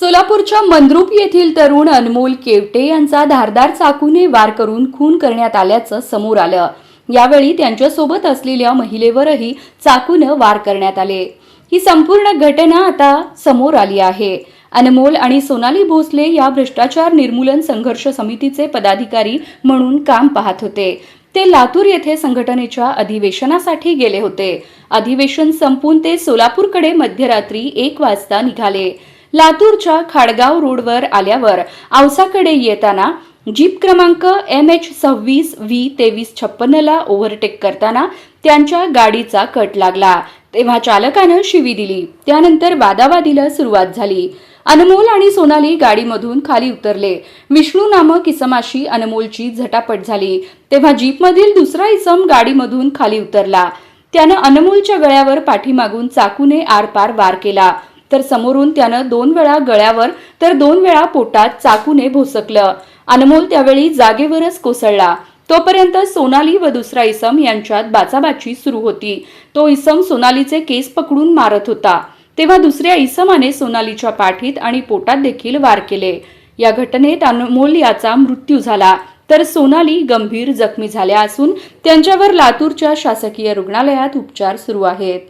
सोलापूरच्या मंद्रुप येथील तरुण अनमोल केवटे यांचा धारदार चाकूने वार करून खून करण्यात आल्याचं समोर आलं. यावेळी त्यांच्यासोबत असलेल्या महिलेवरही चाकूनं वार करण्यात आले. ही संपूर्ण घटना आता समोर आली आहे. अनमोल आणि सोनाली भोसले या भ्रष्टाचार निर्मूलन संघर्ष समितीचे पदाधिकारी म्हणून काम पाहत होते. ते लातूर येथे संघटनेच्या अधिवेशनासाठी गेले होते. अधिवेशन संपून ते सोलापूरकडे मध्यरात्री एक वाजता निघाले. लातूरच्या खाडगाव रोडवर आल्यावर औसाकडे येताना जीप क्रमांक एम एच सव्वीस व्ही तेवीस छप्पन्नला ओव्हरटेक करताना त्यांच्या गाडीचा कट लागला. तेव्हा चालकानं शिवी दिली. त्यानंतर वादावादीला सुरुवात झाली. अनमोल आणि सोनाली गाडीमधून खाली उतरले. विष्णू नामक इसमाशी अनमोलची झटापट झाली. तेव्हा जीपमधील दुसरा इसम गाडीमधून खाली उतरला. त्यानं अनमोलच्या गळ्यावर पाठीमागून चाकूने आरपार वार केला. तर समोरून त्यानं दोन वेळा गळ्यावर तर दोन वेळा पोटात चाकूने भोसकलं. अनमोल त्यावेळी जागेवरच कोसळला. तोपर्यंत सोनाली व दुसरा इसम यांच्यात बाचाबाची सुरू होती. तो इसम सोनालीचे केस पकडून मारत होता. तेव्हा दुसऱ्या इसमाने सोनालीच्या पाठीत आणि पोटात देखील वार केले. या घटनेत अनमोल याचा मृत्यू झाला. तर सोनाली गंभीर जखमी झाल्या असून त्यांच्यावर लातूरच्या शासकीय रुग्णालयात उपचार सुरू आहेत.